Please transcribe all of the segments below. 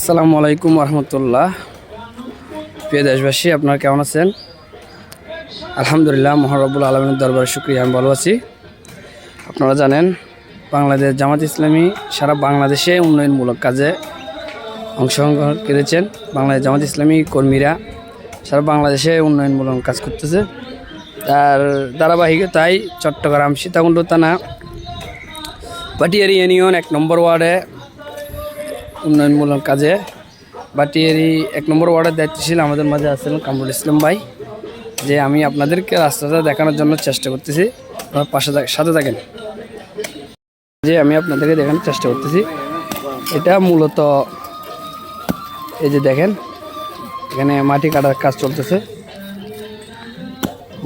আসসালামু আলাইকুম রহমতুল্লাহ প্রিয় দেশবাসী, আপনারা কেমন আছেন? আলহামদুলিল্লাহ মহারবুল আলমের দরবারে শুক্রিয়া, আমি ভালো আছি। আপনারা জানেন, বাংলাদেশ জামাত ইসলামী সারা বাংলাদেশে উন্নয়নমূলক কাজে অংশগ্রহণ করেছেন। বাংলাদেশ জামাত ইসলামী কর্মীরা সারা বাংলাদেশে উন্নয়নমূলক কাজ করতেছে। তার ধারাবাহিকতায় চট্টগ্রাম সীতাকুণ্ড থানা, পাটিয়ারি ইউনিয়ন এক নম্বর ওয়ার্ডে উন্নয়নমূলক কাজে। বাটিয়ারি এক নম্বর ওয়ার্ডের দায়িত্বশীল আমাদের মাঝে আছেন কামরুল ইসলাম ভাই, যে আমি আপনাদেরকে রাস্তাটা দেখানোর জন্য চেষ্টা করতেছি। আমার পাশে সাথে থাকেন। যে আমি আপনাদেরকে দেখানোর চেষ্টা করতেছি। এটা মূলত এই যে দেখেন, এখানে মাটি কাটার কাজ চলতেছে।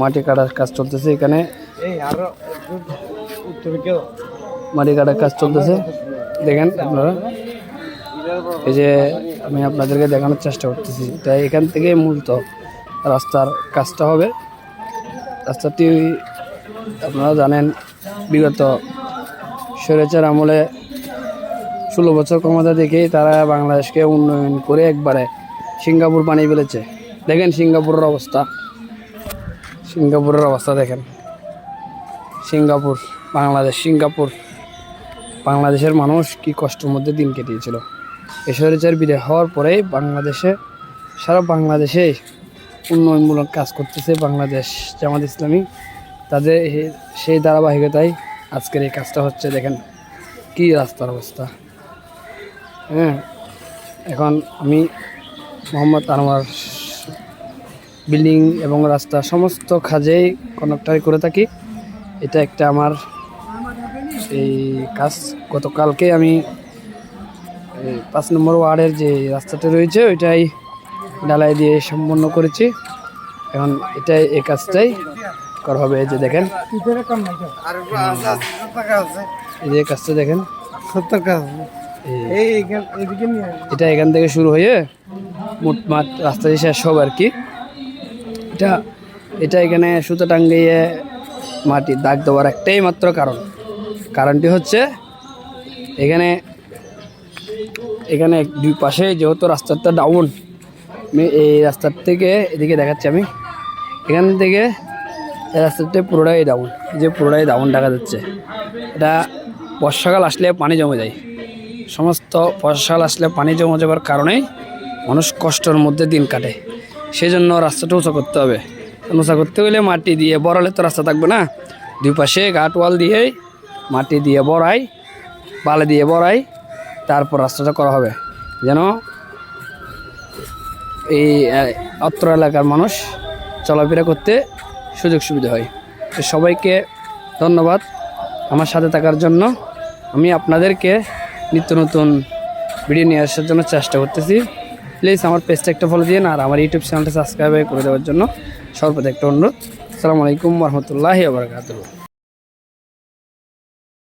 মাটি কাটার কাজ চলতেছে এখানে। মাটি কাটার কাজ চলতেছে। দেখেন আপনারা। এই যে আমি আপনাদেরকে দেখানোর চেষ্টা করতেছি, তাই এখান থেকে মূলত রাস্তার কাজটা হবে। রাস্তাটি আপনারা জানেন, বিগত স্বৈরাচার আমলে ষোলো বছর ক্ষমতা দেখেই তারা বাংলাদেশকে উন্নয়ন করে একবারে সিঙ্গাপুর বানিয়ে ফেলেছে। দেখেন সিঙ্গাপুরের অবস্থা। সিঙ্গাপুরের অবস্থা দেখেন। Singapore, Bangladesh, Singapore. বাংলাদেশের মানুষ কি কষ্টের মধ্যে দিন কেটেছিল। এসরেচার বিদায় হওয়ার পরেই বাংলাদেশে, সারা বাংলাদেশে উন্নয়নমূলক কাজ করতেছে বাংলাদেশ জামাত ইসলামী। তাদের সেই ধারাবাহিকতায় আজকের এই কাজটা হচ্ছে, দেখেন কি রাস্তার অবস্থা। হ্যাঁ এখন আমি মোহাম্মদ আনোয়ার বিল্ডিং এবং রাস্তা সমস্ত কাজেই কন্ডাক্টারি করে থাকি। এটা একটা আমার এই কাজ। গতকালকে আমি পাঁচ নম্বর ওয়ার্ডের যে রাস্তাটা রয়েছে, ওইটাই ডালাই দিয়ে সম্পন্ন করেছি। এখন এটাই এই কাজটাই করা হবে যে দেখেন। এই যে কাজটা দেখেন। এটা এখান থেকে শুরু হয়ে মোটমাট রাস্তা দিয়ে শেষ হবে আর কি। এটা এটা এখানে সুতো টাঙ্গিয়ে মাটি দাগ দেওয়ার একটাই মাত্র কারণ। কারণটি হচ্ছে, এখানে এখানে দুই পাশে যেহেতু রাস্তাটা ডাউন এই রাস্তার থেকে এদিকে দেখাচ্ছি আমি। এখান থেকে এই রাস্তাটা পুরোটাই ডাউন যে পুরোটাই ডাউন দেখা যাচ্ছে। এটা বর্ষাকাল আসলে পানি জমে যায়। সমস্ত বর্ষাকাল আসলে পানি জমে যাওয়ার কারণেই মানুষ কষ্টের মধ্যে দিন কাটে। সেই জন্য রাস্তাটা উঁচা করতে হবে। উঁচা করতে গেলে মাটি দিয়ে বড়ালে তো রাস্তা থাকবে না। দুই পাশে গাট ওয়াল দিয়ে মাটি দিয়ে বড়াই, বালি দিয়ে বড়াই তারপর রাস্তাটা করা হবে। যেন এই অত্র এলাকার মানুষ চলাফেরা করতে সুযোগ সুবিধা হয়। তো সবাইকে ধন্যবাদ আমার সাথে থাকার জন্য। আমি আপনাদেরকে নিত্য নতুন ভিডিও নিয়ে আসার জন্য চেষ্টা করতেছি। প্লিজ আমার পেজটা একটা ফলো দিন আর আমার ইউটিউব চ্যানেলটা সাবস্ক্রাইব করে দেওয়ার জন্য সর্বদা একটা অনুরোধ। আসসালামু আলাইকুম রহমতুল্লাহি